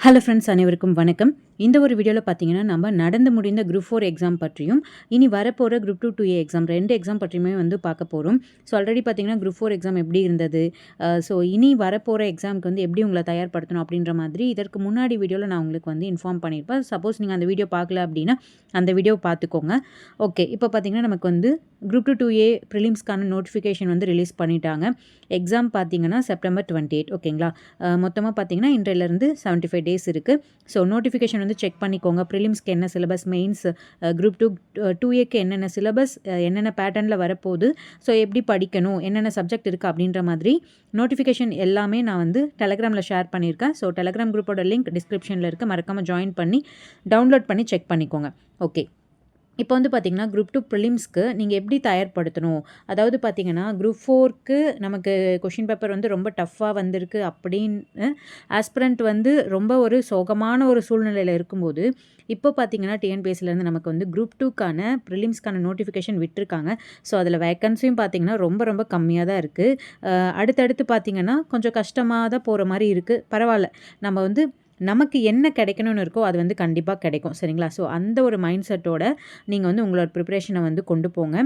Hello friends அனைவருக்கும் வணக்கம். இந்த ஒரு வீடியோவில் பார்த்தீங்கன்னா நம்ம நடந்து முடிந்த குரூப் ஃபோர் எக்ஸாம் பற்றியும் இனி வரப்போகிற group two two A exam ரெண்டு எக்ஸாம் பற்றியுமே வந்து பார்க்க போகிறோம் ஸோ ஆல்ரெடி பார்த்தீங்கன்னா குரூப் ஃபோர் எக்ஸாம் எப்படி இருந்தது? ஸோ இனி வரப்போகிற எக்ஸாமுக்கு வந்து எப்படி உங்களை தயார்படுத்தணும் அப்படின்ற மாதிரி இதற்கு முன்னாடி வீடியோவில் நான் உங்களுக்கு வந்து இன்ஃபார்ம் பண்ணியிருப்பேன். சப்போஸ் நீங்கள் அந்த வீடியோ பார்க்கல அப்படின்னா அந்த வீடியோ பார்த்துக்கோங்க. ஓகே இப்போ பார்த்தீங்கன்னா நமக்கு வந்து குரூப் டூ டூ ஏ ப்ரிலிம்ஸ்க்கான நோட்டிஃபிகேஷன் வந்து ரிலீஸ் பண்ணிட்டாங்க. எக்ஸாம் பார்த்தீங்கன்னா செப்டம்பர் டுவெண்ட்டி எயிட் ஓகேங்களா மொத்தமாக பார்த்தீங்கன்னா இன்றையிலேருந்து செவன்ட்டி ஃபைவ் டேஸ் இருக்குது ஸோ நோட்டிஃபிகேஷன் வந்து செக் பண்ணிக்கோங்க. ப்ரிலிம்ஸ்க்கு என்ன syllabus mains group two two ஏக்கு என்னென்ன சிலபஸ் என்னென்ன பேட்டர்னில் வரப்போகுது. ஸோ எப்படி படிக்கணும் என்னென்ன சப்ஜெக்ட் இருக்குது அப்படின்ற மாதிரி நோட்டிஃபிகேஷன் எல்லாமே நான் வந்து டெலகிராமில் ஷேர் பண்ணியிருக்கேன். ஸோ டெலகிராம் குரூப்போட லிங்க் டிஸ்கிரிப்ஷனில் இருக்குது மறக்காமல் ஜாயின் பண்ணி டவுன்லோட் பண்ணி செக் பண்ணிக்கோங்க. ஓகே இப்போ வந்து பார்த்திங்கன்னா குரூப் டூ ப்ரிலிம்ஸ்க்கு நீங்கள் எப்படி தயார்படுத்தணும்? அதாவது பார்த்தீங்கன்னா குரூப் ஃபோர்க்கு நமக்கு கொஷின் பேப்பர் வந்து ரொம்ப டஃப்பாக வந்திருக்கு அப்படின்னு ஆஸ்பிரண்ட் வந்து ரொம்ப ஒரு சோகமான ஒரு சூழ்நிலையில் இருக்கும்போது இப்போ பார்த்தீங்கன்னா டிஎன்பிஎஸ்சிலேருந்து நமக்கு வந்து குரூப் டூக்கான ப்ரிலிம்ஸ்க்கான நோட்டிஃபிகேஷன் விட்டுருக்காங்க. ஸோ அதில் வேக்கன்சியும் பார்த்தீங்கன்னா ரொம்ப ரொம்ப கம்மியாக தான் இருக்குது அடுத்தடுத்து பார்த்தீங்கன்னா கொஞ்சம் கஷ்டமாக தான் போகிற மாதிரி இருக்குது பரவாயில்ல. நம்ம வந்து நமக்கு என்ன கிடைக்கணும்னு இருக்கோ அது வந்து கண்டிப்பாக கிடைக்கும் சரிங்களா? ஸோ அந்த ஒரு மைண்ட் செட்டோட நீங்கள் வந்து உங்களோட ப்ரிப்ரேஷனை வந்து கொண்டு போங்க.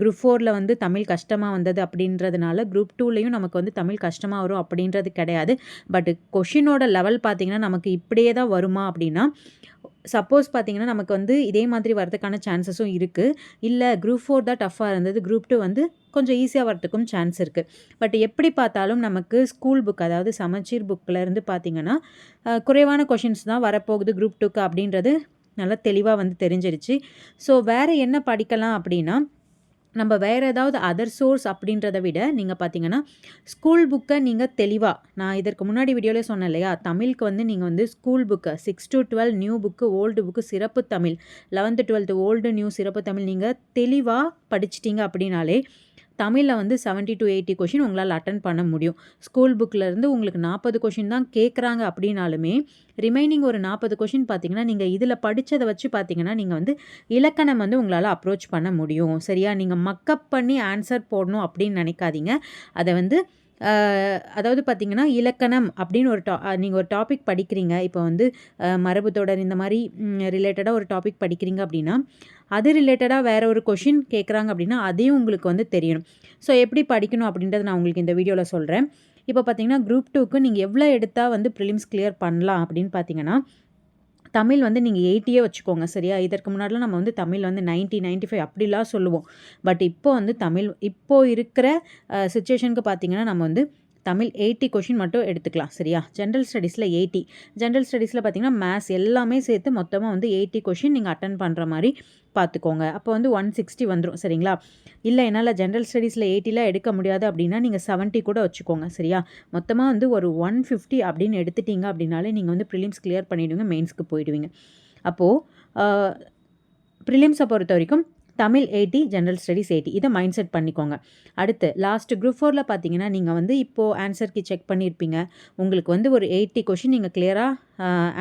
குரூப் ஃபோரில் வந்து தமிழ் கஷ்டமாக வந்தது அப்படின்றதுனால குரூப் டூலேயும் நமக்கு வந்து தமிழ் கஷ்டமாக வரும் அப்படின்றது கிடையாது. பட் கொஷினோட லெவல் பார்த்திங்கன்னா நமக்கு இப்படியே தான் வருமா அப்படின்னா சப்போஸ் பார்த்தீங்கன்னா நமக்கு வந்து இதே மாதிரி வரதுக்கான சான்சஸும் இருக்குது இல்லை குரூப் ஃபோர் தான் டஃப்பாக இருந்தது. குரூப் டூ வந்து கொஞ்சம் ஈஸியாக வரத்துக்கும் சான்ஸ் இருக்குது பட் எப்படி பார்த்தாலும் நமக்கு ஸ்கூல் புக் அதாவது சமச்சீர் புக்கில் இருந்து பார்த்திங்கன்னா குறைவான கொஷின்ஸ் தான் வரப்போகுது குரூப் டூக்கு அப்படின்றது நல்லா தெளிவாக வந்து தெரிஞ்சிருச்சு. ஸோ வேறு என்ன படிக்கலாம் அப்படின்னா நம்ம வேறு ஏதாவது அதர் சோர்ஸ் அப்படின்றத விட நீங்கள் பார்த்தீங்கன்னா ஸ்கூல் புக்கை நீங்கள் தெளிவாக நான் இதற்கு முன்னாடி வீடியோவில் சொன்னேன் இல்லையா தமிழுக்கு வந்து நீங்கள் வந்து ஸ்கூல் புக்கை six to twelve new book old book சிறப்பு தமிழ் லெவன்த்து டுவெல்த்து ஓல்டு நியூ சிறப்பு தமிழ் நீங்கள் தெளிவாக படிச்சிட்டிங்க அப்படின்னாலே தமிழில் வந்து செவன்ட்டி டு எயிட்டி கொஷின் உங்களால் அட்டன் பண்ண முடியும். ஸ்கூல் புக்கிலேருந்து உங்களுக்கு நாற்பது கொஷின் தான் கேட்குறாங்க அப்படின்னாலுமே ரிமைனிங் ஒரு நாற்பது கொஷின் பார்த்தீங்கன்னா நீங்கள் இதில் படித்ததை வச்சு பார்த்தீங்கன்னா நீங்கள் வந்து இலக்கணம் வந்து உங்களால் அப்ரோச் பண்ண முடியும். சரியா? நீங்கள் மக்கப் பண்ணி ஆன்சர் போடணும் அப்படின்னு நினைக்காதீங்க. அதை வந்து அதாவது பார்த்திங்கன்னா இலக்கணம் அப்படின்னு ஒரு டா நீங்கள் ஒரு டாபிக் படிக்கிறீங்க. இப்போ வந்து மரபு தொடர் இந்த மாதிரி ரிலேட்டடாக ஒரு டாபிக் படிக்கிறீங்க அப்படின்னா அது ரிலேட்டடாக வேறு ஒரு கொஷின் கேட்குறாங்க அப்படின்னா அதையும் உங்களுக்கு வந்து தெரியணும். ஸோ எப்படி படிக்கணும் அப்படின்றத நான் உங்களுக்கு இந்த வீடியோவில் சொல்கிறேன் இப்போ பார்த்தீங்கன்னா குரூப் டூக்கு நீங்கள் எவ்வளோ எடுத்தால் வந்து ப்ரிலிம்ஸ் கிளியர் பண்ணலாம் அப்படின்னு பார்த்தீங்கன்னா தமிழ் வந்து நீங்கள் எயிட்டியே வச்சுக்கோங்க சரியா? இதற்கு முன்னாடிலாம் நம்ம வந்து தமிழ் வந்து நைன்ட்டி நைன்ட்டி ஃபைவ் அப்படிலாம் சொல்லுவோம். பட் இப்போ வந்து தமிழ் இப்போது இருக்கிற சுச்சுவேஷனுக்கு பார்த்தீங்கன்னா நம்ம வந்து தமிழ் எயிட்டி கொஷின் மட்டும் எடுத்துக்கலாம் சரியா? ஜென்ரல் ஸ்டடீஸில் எயிட்டி ஜென்ரல் ஸ்டடீஸில் பார்த்தீங்கன்னா மேத்ஸ் எல்லாமே சேர்த்து மொத்தமாக வந்து எயிட்டி கொஷின் நீங்கள் அட்டன் பண்ணுற மாதிரி பார்த்துக்கோங்க அப்போ வந்து ஒன் சிக்ஸ்டி வந்துடும் சரிங்களா? இல்லை என்னால் ஜென்ரல் ஸ்டடீஸில் எயிட்டிலாம் எடுக்க முடியாது அப்படின்னா நீங்கள் செவன்ட்டி கூட வச்சுக்கோங்க சரியா? மொத்தமாக வந்து ஒரு ஒன் ஃபிஃப்டி அப்படின்னு எடுத்துட்டீங்க அப்படின்னாலே நீங்கள் வந்து ப்ரிலிம்ஸ் கிளியர் பண்ணிவிடுவீங்க மெயின்ஸ்க்கு போயிடுவீங்க. அப்போது ப்ரிலிம்ஸை பொறுத்த வரைக்கும் தமிழ் எயிட்டி ஜென்ரல் ஸ்டடீஸ் எயிட்டி இதை மைண்ட் செட் பண்ணிக்கோங்க. அடுத்து லாஸ்ட் குரூப் ஃபோரில் பார்த்தீங்கன்னா நீங்கள் வந்து இப்போது ஆன்சருக்கு செக் பண்ணியிருப்பீங்க உங்களுக்கு வந்து ஒரு எயிட்டி கொஷின் நீங்கள் கிளியராக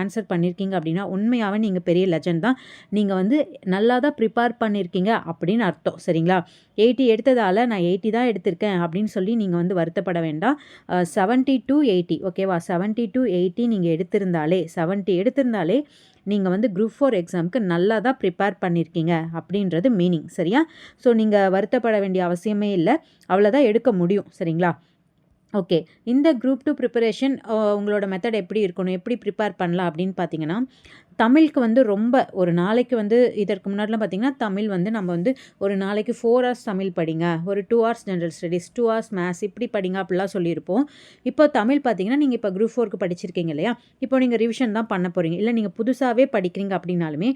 ஆன்சர் பண்ணியிருக்கீங்க அப்படின்னா உண்மையாகவே நீங்கள் பெரிய லெஜண்ட் தான். நீங்கள் வந்து நல்லா தான் ப்ரிப்பேர் பண்ணியிருக்கீங்க அப்படின்னு அர்த்தம் சரிங்களா? எயிட்டி எடுத்ததால் நான் எயிட்டி தான் எடுத்திருக்கேன் அப்படின்னு சொல்லி நீங்கள் வந்து வருத்தப்பட வேண்டாம். செவன்ட்டி டு எயிட்டி ஓகேவா செவன்ட்டி டு எயிட்டி நீங்கள் எடுத்திருந்தாலே செவன்ட்டி எடுத்திருந்தாலே நீங்கள் வந்து குரூப் ஃபோர் எக்ஸாமுக்கு நல்லா தான் ப்ரிப்பேர் பண்ணியிருக்கீங்க அப்படின்றது மீனிங் சரியா? ஸோ நீங்கள் வருத்தப்பட வேண்டிய அவசியமே இல்லை. அவ்வளோதான் எடுக்க முடியும் சரிங்களா? ஓகே. இந்த குரூப் டூ ப்ரிப்பரேஷன் உங்களோட மெத்தட் எப்படி இருக்கணும் எப்படி ப்ரிப்பேர் பண்ணலாம் அப்படின்னு பார்த்தீங்கன்னா தமிழுக்கு வந்து ரொம்ப ஒரு நாளைக்கு வந்து இதற்கு முன்னாடிலாம் பார்த்திங்கன்னா தமிழ் வந்து நம்ம வந்து ஒரு நாளைக்கு ஃபோர் ஹவர்ஸ் தமிழ் படிங்க. ஒரு two hours general studies two hours maths இப்படி படிங்க அப்படிலாம் சொல்லியிருப்போம். இப்போ தமிழ் பார்த்திங்கன்னா நீங்கள் இப்போ குரூப் ஃபோருக்கு படிச்சிருக்கீங்க இல்லையா? இப்போ நீங்கள் ரிவிஷன் தான் பண்ண போகிறீங்க இல்லை நீங்கள் புதுசாகவே படிக்கிறீங்க அப்படின்னாலுமே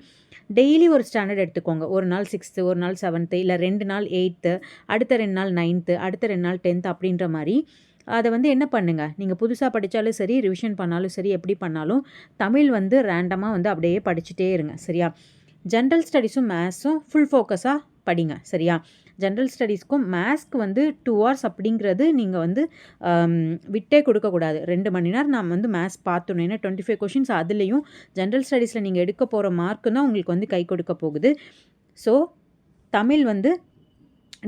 டெய்லி ஒரு ஸ்டாண்டர்ட் எடுத்துக்கோங்க. ஒரு நாள் சிக்ஸ்த்து ஒரு நாள் செவன்த்து இல்லை ரெண்டு நாள் எயித்து அடுத்த ரெண்டு நாள் நைன்த்து அடுத்த ரெண்டு நாள் டென்த் அப்படின்ற மாதிரி அதை வந்து என்ன பண்ணுங்கள் நீங்கள் புதுசாக படித்தாலும் சரி ரிவிஷன் பண்ணாலும் சரி எப்படி பண்ணாலும் தமிழ் வந்து ரேண்டமாக வந்து அப்படியே படிச்சுட்டே இருங்க சரியா? ஜென்ரல் ஸ்டடீஸும் மேத்ஸும் ஃபுல் ஃபோக்கஸாக படிங்க சரியா? ஜென்ரல் ஸ்டடீஸ்க்கும் மேத்ஸ்க்கு வந்து டூ ஹவர்ஸ் அப்படிங்கிறது நீங்கள் வந்து விட்டே கொடுக்கக்கூடாது ரெண்டு மணி நேரம் நான் வந்து மேத்ஸ் பார்த்துணும் ஏன்னா டுவெண்ட்டி ஃபைவ் கொஷின்ஸ் அதுலேயும் ஜென்ரல் ஸ்டடீஸில் நீங்கள் எடுக்க போகிற மார்க்கு தான் உங்களுக்கு வந்து கை கொடுக்க போகுது. ஸோ தமிழ் வந்து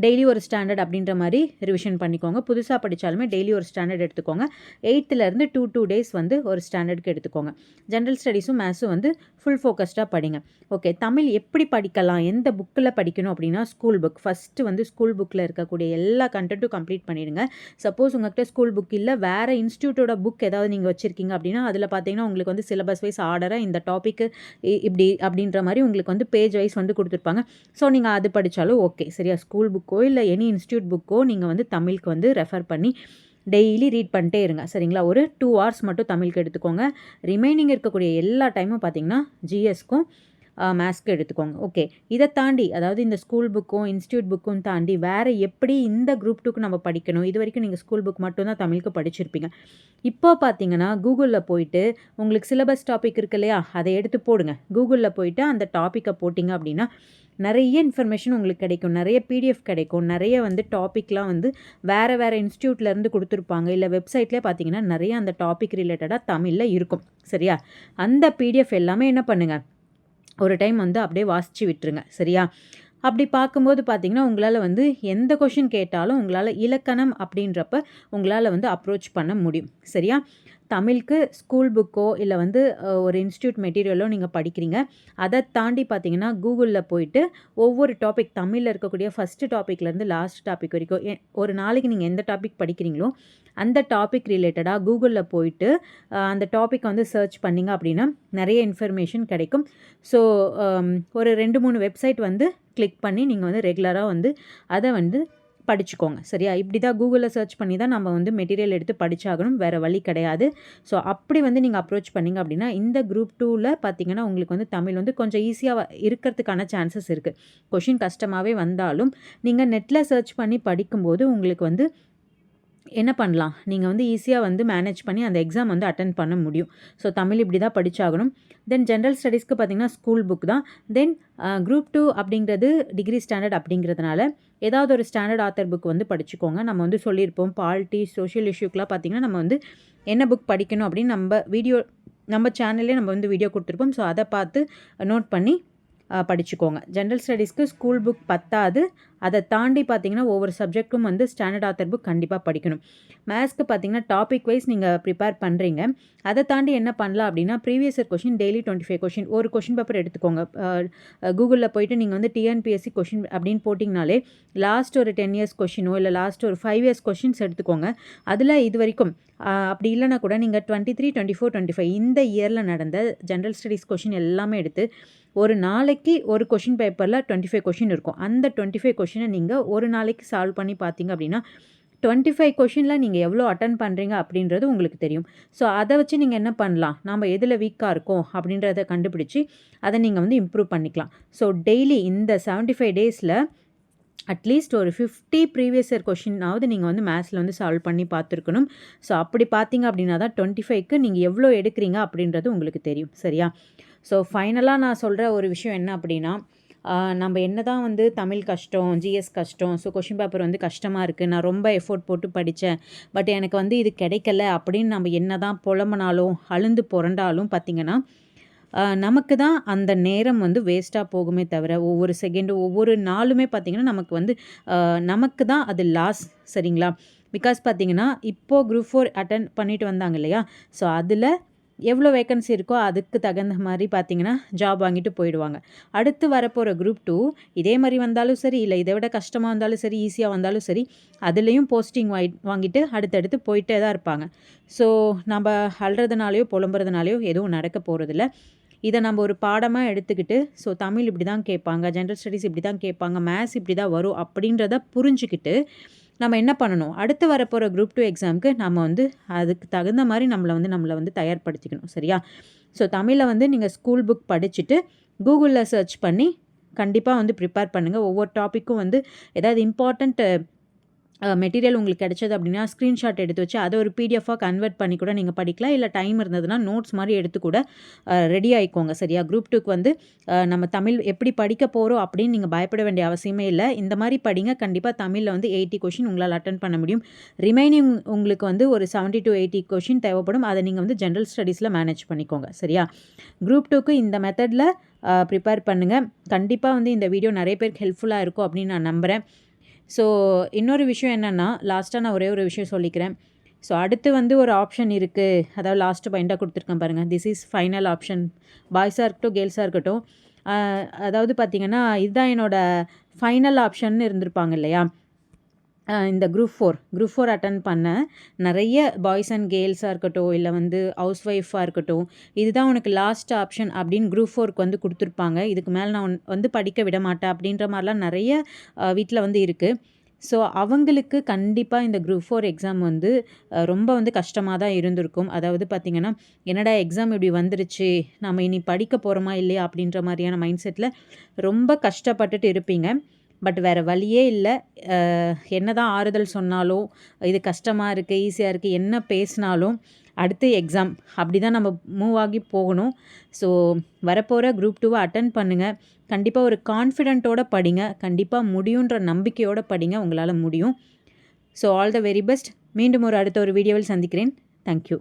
டெய்லி ஒரு ஸ்டாண்டர்ட் அப்படின்ற மாதிரி ரிவிஷன் பண்ணிக்கோங்க. புதுசாக படித்தாலுமே டெய்லி ஒரு ஸ்டாண்டர்ட் எடுத்துக்கோங்க. எயித்துலேருந்து டூ டூ டேஸ் வந்து ஒரு ஸ்டாண்டர்டுக்கு எடுத்துக்கோங்க. ஜென்ரல் ஸ்டடீஸும் மேத்ஸும் வந்து ஃபுல் ஃபோக்கஸ்டாக படிங்க. ஓகே தமிழ் எப்படி படிக்கலாம்? எந்த புக்கில் படிக்கணும் அப்படின்னா ஸ்கூல் புக் ஃபஸ்ட்டு வந்து ஸ்கூல் புக்கில் இருக்கக்கூடிய எல்லா கண்டென்ட்டும் கம்ப்ளீட் பண்ணிடுங்க. சப்போஸ் உங்கள்கிட்ட ஸ்கூல் புக் இல்லை வேறு இன்ஸ்டியூட்டோட புக் ஏதாவது நீங்கள் வச்சுருக்கீங்க அப்படின்னா அதில் பார்த்தீங்கன்னா உங்களுக்கு வந்து சிலபஸ் வைஸ் ஆர்டராக இந்த டாப்பிக்கு இப்படி அப்படின்ற மாதிரி உங்களுக்கு வந்து பேஜ் வைஸ் வந்து கொடுத்துருப்பாங்க. ஸோ நீங்கள் அது படித்தாலும் ஓகே சரியா? ஸ்கூல் புக் புக்கோ இல்லை எனி இன்ஸ்டியூட் புக்கோ நீங்கள் வந்து தமிழுக்கு வந்து ரெஃபர் பண்ணி டெய்லி ரீட் பண்ணிட்டே இருங்க. சரிங்களா? ஒரு டூ ஹவர்ஸ் மட்டும் தமிழுக்கு எடுத்துக்கோங்க. ரிமைனிங் இருக்கக்கூடிய எல்லா டைமும் பார்த்தீங்கன்னா ஜிஎஸ்க்கும் மேத்ஸ்க்கு எடுத்துக்கோங்க. ஓகே இதை தாண்டி அதாவது இந்த ஸ்கூல் புக்கும் இன்ஸ்டியூட் புக்கும் தாண்டி வேறு எப்படி இந்த குரூப் டூக்கு நம்ம படிக்கணும்? இது வரைக்கும் நீங்கள் ஸ்கூல் புக் மட்டும்தான் தமிழுக்கு படிச்சிருப்பீங்க. இப்போ பார்த்தீங்கன்னா கூகுளில் போயிட்டு உங்களுக்கு சிலபஸ் டாபிக் இருக்கு இல்லையா? அதை எடுத்து போடுங்க. கூகுளில் போயிட்டு அந்த டாப்பிக்கை போட்டிங்க அப்படின்னா நிறைய இன்ஃபர்மேஷன் உங்களுக்கு கிடைக்கும். நிறைய பிடிஎஃப் கிடைக்கும். நிறைய வந்து டாப்பிக்லாம் வந்து வேறு வேறு இன்ஸ்டியூட்லேருந்து கொடுத்துருப்பாங்க. இல்லை வெப்சைட்லேயே பார்த்தீங்கன்னா நிறைய அந்த டாபிக் ரிலேட்டடாக தமிழில் இருக்கும். சரியா? அந்த பிடிஎஃப் எல்லாமே என்ன பண்ணுங்கள் ஒரு டைம் வந்து அப்படியே வாசித்து விட்டுருங்க சரியா? அப்படி பார்க்கும்போது பார்த்தீங்கன்னா உங்களால் வந்து எந்த கொஷின் கேட்டாலும் உங்களால் இலக்கணம் அப்படின்றப்ப உங்களால் வந்து அப்ரோச் பண்ண முடியும் சரியா? தமிழுக்கு ஸ்கூல் புக்கோ இல்லை வந்து ஒரு இன்ஸ்டியூட் மெட்டீரியலோ நீங்கள் படிக்கிறீங்க அதை தாண்டி பார்த்தீங்கன்னா கூகுளில் போயிட்டு ஒவ்வொரு டாபிக் தமிழில் இருக்கக்கூடிய ஃபஸ்ட்டு டாப்பிக்லேருந்து லாஸ்ட் டாபிக் வரைக்கும் ஒரு நாளைக்கு நீங்கள் எந்த டாபிக் படிக்கிறீங்களோ அந்த டாபிக் ரிலேட்டடாக கூகுளில் போயிட்டு அந்த டாபிக் வந்து சர்ச் பண்ணிங்க அப்படின்னா நிறைய இன்ஃபர்மேஷன் கிடைக்கும். ஸோ ஒரு ரெண்டு மூணு வெப்சைட் வந்து கிளிக் பண்ணி நீங்கள் வந்து ரெகுலராக வந்து அதை வந்து படிச்சுக்கோங்க. சரியா? இப்படி தான் கூகுளில் சர்ச் பண்ணி தான் நம்ம வந்து மெட்டீரியல் எடுத்து படித்தாகணும் வேறு வழி கிடையாது. ஸோ அப்படி வந்து நீங்கள் அப்ரோச் பண்ணிங்க அப்படின்னா இந்த குரூப் டூவில் பார்த்தீங்கன்னா உங்களுக்கு வந்து தமிழ் வந்து கொஞ்சம் ஈஸியாக இருக்கிறதுக்கான சான்சஸ் இருக்குது கொஷின் கஷ்டமாகவே வந்தாலும் நீங்கள் நெட்டில் சர்ச் பண்ணி படிக்கும்போது உங்களுக்கு வந்து என்ன பண்ணலாம்? நீங்கள் வந்து ஈஸியாக வந்து மேனேஜ் பண்ணி அந்த எக்ஸாம் வந்து அட்டன் பண்ண முடியும். ஸோ தமிழ் இப்படி தான் படித்தாகணும் தென் ஜென்ரல் ஸ்டடீஸ்க்கு பார்த்திங்கன்னா ஸ்கூல் புக் தான். தென் குரூப் டூ அப்படிங்கிறது டிகிரி ஸ்டாண்டர்ட் அப்படிங்கிறதுனால ஏதாவது ஒரு ஸ்டாண்டர்ட் ஆத்தர் புக் வந்து படிச்சுக்கோங்க. நம்ம வந்து சொல்லியிருப்போம் பால்ட்டி சோஷியல் இஷ்யூக்கெலாம் பார்த்திங்கன்னா நம்ம வந்து என்ன புக் படிக்கணும் அப்படின்னு நம்ம வீடியோ நம்ம சேனல்லே நம்ம வந்து வீடியோ கொடுத்துருப்போம். ஸோ அதை பார்த்து நோட் பண்ணி படிச்சுக்கோங்க. ஜென்ரல் ஸ்டடீஸ்க்கு ஸ்கூல் புக் பத்தாது. அதை தாண்டி பார்த்தீங்கன்னா ஒவ்வொரு சப்ஜெக்ட்டும் வந்து ஸ்டாண்டர்ட் ஆத்தர் புக் கண்டிப்பாக படிக்கணும். மேத்ஸ்க்கு பார்த்தீங்கன்னா டாபிக் வைஸ் நீங்கள் ப்ரிப்பேர் பண்ணுறீங்க அதை தாண்டி என்ன பண்ணலாம் அப்படின்னா previous year question daily twenty five question ஒரு கொஷின் பேப்பர் எடுத்துக்கோங்க. கூகுளில் போயிட்டு நீங்கள் வந்து டிஎன்பிஎஸ்சி கொஷின் அப்படின்னு போட்டிங்கனாலே லாஸ்ட் ஒரு டென் இயர்ஸ் கொஷினோ இல்லை லாஸ்ட் ஒரு ஃபைவ் இயர்ஸ் கொஷின்ஸ் எடுத்துக்கோங்க. அதில் இது வரைக்கும் அப்படி இல்லைனா கூட நீங்கள் twenty three twenty four twenty five இந்த இயரில் நடந்த ஜென்ரல் ஸ்டடீஸ் கொஷின் எல்லாமே எடுத்து ஒரு நாளைக்கு ஒரு கொஷின் பேப்பரில் டுவெண்ட்டி ஃபைவ் கொஷின் இருக்கும். அந்த டுவெண்ட்டி ஃபைவ் கொஷின் நீங்கள் ஒரு நாளைக்கு சால்வ் பண்ணி பார்த்தீங்க அப்படின்னா டுவெண்ட்டி ஃபைவ் கொஷினில் நீங்கள் எவ்வளோ அட்டன் பண்ணுறீங்க அப்படின்றது உங்களுக்கு தெரியும். ஸோ அதை வச்சு நீங்கள் என்ன பண்ணலாம்? நம்ம எதில் வீக்காக இருக்கோம் அப்படின்றத கண்டுபிடிச்சி அதை நீங்கள் வந்து இம்ப்ரூவ் பண்ணிக்கலாம். ஸோ டெய்லி இந்த செவன்ட்டி ஃபைவ் டேஸில் அட்லீஸ்ட் ஒரு ஃபிஃப்டி ப்ரீவியஸ் இயர் கொஷினாவது நீங்கள் வந்து மேத்ஸில் வந்து சால்வ் பண்ணி பார்த்துருக்கணும். ஸோ அப்படி பார்த்தீங்க அப்படின்னா தான் டுவெண்ட்டி ஃபைவ்க்கு நீங்கள் எவ்வளோ எடுக்கிறீங்க அப்படின்றது உங்களுக்கு தெரியும். சரியா? ஸோ ஃபைனலாக நான் சொல்கிற ஒரு விஷயம் என்ன அப்படின்னா நம்ம என்ன தான் வந்து தமிழ் கஷ்டம் ஜிஎஸ் கஷ்டம் ஸோ கொஷின் பேப்பர் வந்து கஷ்டமாக இருக்குது நான் ரொம்ப எஃபோர்ட் போட்டு படித்தேன் பட் எனக்கு வந்து இது கிடைக்கல அப்படின்னு நம்ம என்ன தான் புலம்புனாலும் அழுந்து புரண்டாலும் பார்த்திங்கன்னா நமக்கு தான் அந்த நேரம் வந்து வேஸ்ட்டாக போகுமே தவிர ஒவ்வொரு செகண்டும் ஒவ்வொரு நாளுமே பார்த்திங்கன்னா நமக்கு வந்து நமக்கு தான் அது லாஸ் சரிங்களா? பிகாஸ் பார்த்திங்கன்னா இப்போது குரூப் ஃபோர் அட்டன் பண்ணிட்டு வந்தாங்க இல்லையா? ஸோ அதில் எவ்வளோ வேக்கன்சி இருக்கோ அதுக்கு தகுந்த மாதிரி பார்த்தீங்கன்னா ஜாப் வாங்கிட்டு போயிடுவாங்க. அடுத்து வரப்போகிற குரூப் டூ இதே மாதிரி வந்தாலும் சரி இல்லை இதை விட கஷ்டமாக வந்தாலும் சரி ஈஸியாக வந்தாலும் சரி அதுலேயும் போஸ்டிங் வாங்கி வாங்கிட்டு அடுத்தடுத்து போயிட்டே தான் இருப்பாங்க. ஸோ நம்ம அல்றதுனாலையோ புலம்புறதுனாலையோ எதுவும் நடக்க போகிறதில்ல இதை நம்ம ஒரு பாடமாக எடுத்துக்கிட்டு ஸோ தமிழ் இப்படி தான் கேட்பாங்க ஜென்ரல் ஸ்டடீஸ் இப்படி தான் கேட்பாங்க மேத்ஸ் இப்படி தான் வரும் அப்படின்றத புரிஞ்சுக்கிட்டு நம்ம என்ன பண்ணணும்? அடுத்து வரப்போகிற குரூப் டூ எக்ஸாமுக்கு நம்ம வந்து அதுக்கு தகுந்த மாதிரி நம்மளை வந்து நம்மளை வந்து தயார்படுத்திக்கணும் சரியா? ஸோ தமிழில் வந்து நீங்கள் ஸ்கூல் புக் படிச்சுட்டு கூகுளில் சர்ச் பண்ணி கண்டிப்பாக வந்து ப்ரிப்பேர் பண்ணுங்கள் ஒவ்வொரு டாப்பிக்கும் வந்து ஏதாவது இம்பார்ட்டண்ட் மெட்டீரியல் உங்களுக்கு கிடைச்சது அப்படின்னா ஸ்க்ரீன்ஷாட் எடுத்து வச்சு அதை ஒரு பிடிஎஃபாக கன்வெர்ட் பண்ணி கூட நீங்கள் படிக்கலாம். இல்லை டைம் இருந்ததுன்னா நோட்ஸ் மாதிரி எடுத்து கூட ரெடி ஆகிக்கோங்க சரியா? குரூப் டூக்கு வந்து நம்ம தமிழ் எப்படி படிக்க போகிறோம் அப்படின்னு நீங்கள் பயப்பட வேண்டிய அவசியமே இல்லை. இந்த மாதிரி படிங்க. கண்டிப்பாக தமிழில் வந்து எயிட்டி கொஷின் உங்களால் அட்டன் பண்ண முடியும். ரிமைனிங் உங்களுக்கு வந்து ஒரு செவன்ட்டி டு எயிட்டி கொஷின் தேவைப்படும். அதை நீங்கள் வந்து ஜென்ரல் ஸ்டடீஸில் மேனேஜ் பண்ணிக்கோங்க சரியா? குரூப் டூக்கு இந்த மெத்தடில் ப்ரிப்பேர் பண்ணுங்கள் கண்டிப்பாக வந்து இந்த வீடியோ நிறைய பேருக்கு ஹெல்ப்ஃபுல்லாக இருக்கும் அப்படின்னு நான் நம்புகிறேன் ஸோ இன்னொரு விஷயம் என்னென்னா லாஸ்ட்டாக நான் ஒரே ஒரு விஷயம் சொல்லிக்கிறேன். ஸோ அடுத்து வந்து ஒரு ஆப்ஷன் இருக்குது அதாவது லாஸ்ட்டு பைண்டாக கொடுத்துருக்கேன் பாருங்கள் திஸ் இஸ் ஃபைனல் ஆப்ஷன் பாய்ஸாக இருக்கட்டும் கேர்ள்ஸாக இருக்கட்டும். அதாவது பார்த்தீங்கன்னா இதுதான் என்னோடய ஃபைனல் ஆப்ஷன் இருந்திருப்பாங்க இல்லையா? இந்த group four group four attend பண்ண நிறைய பாய்ஸ் அண்ட் கேர்ள்ஸாக இருக்கட்டும் இல்லை வந்து ஹவுஸ் ஒய்ஃபாக இருக்கட்டும் இதுதான் உனக்கு லாஸ்ட் ஆப்ஷன் அப்படின்னு குரூப் ஃபோருக்கு வந்து கொடுத்துருப்பாங்க. இதுக்கு மேலே நான் வந்து படிக்க விட மாட்டேன் அப்படின்ற மாதிரிலாம் நிறைய வீட்டில் வந்து இருக்குது ஸோ அவங்களுக்கு கண்டிப்பாக இந்த குரூப் ஃபோர் எக்ஸாம் வந்து ரொம்ப வந்து கஷ்டமாக தான் இருந்திருக்கும். அதாவது பார்த்திங்கன்னா என்னடா எக்ஸாம் இப்படி வந்துருச்சு நம்ம இனி படிக்க போகிறோமா இல்லையா அப்படின்ற மாதிரியான மைண்ட் செட்டில் ரொம்ப கஷ்டப்பட்டுட்டு இருப்பீங்க. பட் வேறு வழியே இல்லை. என்ன தான் ஆறுதல் சொன்னாலும் இது கஷ்டமாக இருக்குது ஈஸியாக இருக்குது என்ன பேசினாலும் அடுத்து எக்ஸாம் அப்படி தான் நம்ம மூவ் ஆகி போகணும். ஸோ வரப்போகிற குரூப் டூவை அட்டன் பண்ணுங்கள் கண்டிப்பாக ஒரு கான்ஃபிடென்ட்டோட படிங்க. கண்டிப்பாக முடியுன்ற நம்பிக்கையோடு படிங்க. உங்களால் முடியும். So all the very best மீண்டும் ஒரு அடுத்த ஒரு வீடியோவில் சந்திக்கிறேன். தேங்க்யூ